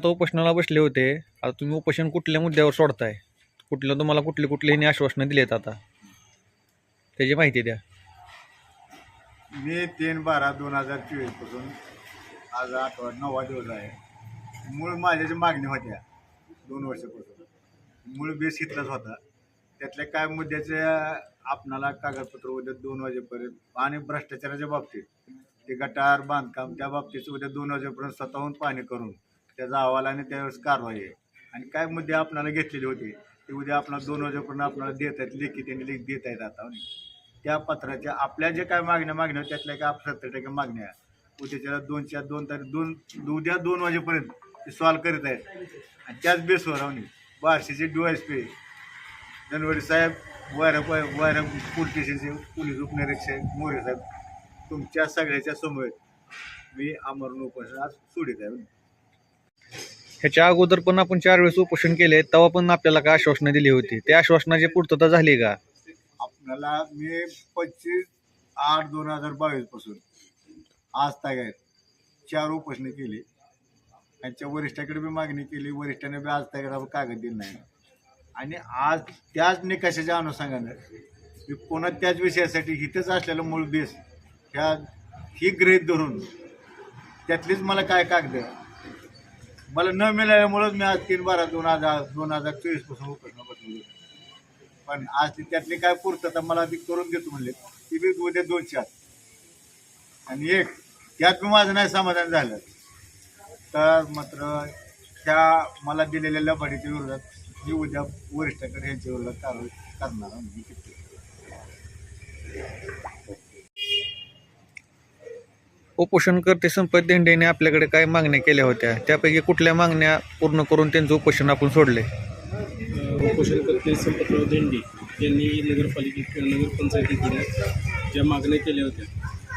आता उपोषणाला बसले होते. आता तुम्ही उपोषण कुठल्या मुद्द्यावर सोडताय? कुठलं तुम्हाला कुठले कुठले आश्वासनं दिलेत आता? त्याची माहिती द्या. मे तीन बारा दोन हजार चोवीसपासून आज आठवा नववा दिवस आहे. मूळ माझ्या मागण्या होत्या दोन वर्षापासून. मूळ बेस घेतलाच होता. त्यातल्या काय मुद्द्याचे आपणाला कागदपत्र उद्या दोन वाजेपर्यंत आणि भ्रष्टाचाराच्या बाबतीत ते गटार बांधकाम त्या बाबतीत उद्या दोन वाजेपर्यंत स्वतःहून पाहणी करून त्याचा अहवाल आणि त्यावेळेस कारवाई आहे. आणि काय मुद्दे आपणाला घेतलेले होते ते उद्या आपल्याला दोन वाजेपर्यंत आपल्याला देत आहेत लेखी त्यांनी लेख देत आहेत आता. त्या पत्राच्या आपल्या जे काय मागण्या मागण्या त्यातल्या काय सत्तर टक्के मागण्या उद्याच्या उद्याच्या दोनच्या दोन तारीख दोन उद्या दोन वाजेपर्यंत ते सॉल्व करीत आहेत. आणि त्याच बेसवर आम्ही बारशेचे डी एस पी जनवरी साहेब वायर वायरा पोलीस स्टेशनचे पोलीस उपनिरीक्षक मोरे साहेब तुमच्या सगळ्याच्या समोर मी आमरण उपोषण आज सोडित आहे. ह्याच्या अगोदर पण आपण चार वेळेस उपोषण केले तेव्हा पण आपल्याला काय आश्वासनं दिली होती? त्या आश्वासनाची पूर्तता झाली का? आपल्याला मी पंचवीस आठ दोन हजार बावीसपासून आज तागायत चार उपोषणं केली. त्यांच्या वरिष्ठाकडे बी मागणी केली वरिष्ठाने बी आज तागायत कागद दिला नाही. आणि आज त्याच निकषाच्या अनुषंगानं मी पुन्हा त्याच विषयासाठी इथंच असलेलं मूळ बेस ह्या ही गृहीत धरून त्यातलीच मला काय कागद मला न मिळाल्यामुळंच मी आज तीन बारा दोन हजार दोन हजार चोवीसपासून उपोषण बसलो पण आज ती त्यातली काय पूर्तता मला ती करून देतो म्हणले. ती बी उद्या दोनशे चार आणि एक त्यात मी माझं नाही समाधान झालं. तर मात्र त्या मला दिलेल्या लबाडीच्या विरोधात मी उद्या वरिष्ठाकडे यांच्या विरोधात कारवाई करणार आहे. उपोषणकर्ते संपत देंडेने आपल्याकडे काय मागण्या केल्या होत्या? त्यापैकी कुठल्या मागण्या पूर्ण करून त्यांचं उपोषण आपण सोडले? उपोषणकर्ते संपतराव देंडे. यांनी नगरपालिके नगरपंचायतीकडे ज्या मागण्या केल्या होत्या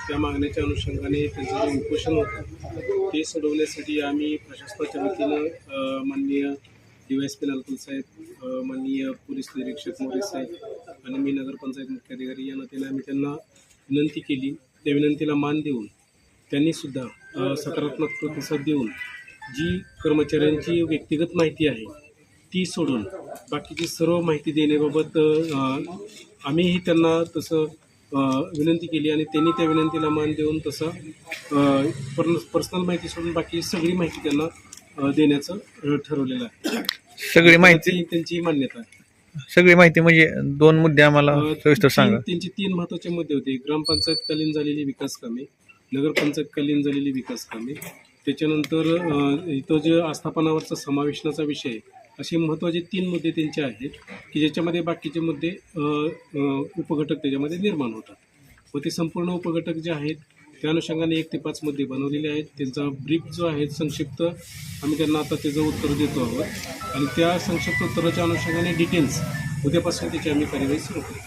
त्या मागण्याच्या अनुषंगाने त्यांचं जे उपोषण होतं ते सोडवण्यासाठी आम्ही प्रशासनाच्या वतीनं माननीय D Y S P Nalkul साहेब माननीय पोलीस निरीक्षक मोरे साहेब आणि मी नगरपंचायत मुख्याधिकारी या नात्याने आम्ही त्यांना विनंती केली. त्या विनंतीला मान देऊन त्यांनीसुद्धा सकारात्मक प्रतिसाद देऊन जी कर्मचाऱ्यांची व्यक्तिगत माहिती आहे ती सोडून बाकीची सर्व माहिती देण्याबाबत आम्हीही त्यांना तसं विनंती केली आणि त्यांनी त्या विनंतीला मान देऊन तसं पर्सनल माहिती सोडून बाकी सगळी माहिती त्यांना देण्याचं ठरवलेलं आहे. सगळी माहिती त्याची मान्यता आहे. सगळी माहिती म्हणजे दोन मुद्दे आम्हाला सविस्तर सांगा. त्यांची तीन महत्त्वाचे मुद्दे होते. ग्रामपंचायतकालीन झालेली विकास कामे नगरपंचायतकालीन झालेली विकास कामे. त्याच्यानंतर इथं जे आस्थापनावरचा समावेशनाचा विषय आहे, असे महत्त्वाचे तीन मुद्दे त्यांचे आहेत की ज्याच्यामध्ये बाकीचे मुद्दे उपघटक त्याच्यामध्ये निर्माण होतात. व ते संपूर्ण उपघटक जे आहेत त्या अनुषंगाने एक ते पाच मुद्दे बनवलेले आहेत. त्यांचा ब्रीफ जो आहे संक्षिप्त आम्ही त्यांना आता त्याचं उत्तर देतो आहोत. आणि त्या संक्षिप्त उत्तराच्या अनुषंगाने डिटेल्स उद्यापासून त्याची आम्ही कार्यवाही सुरू करू.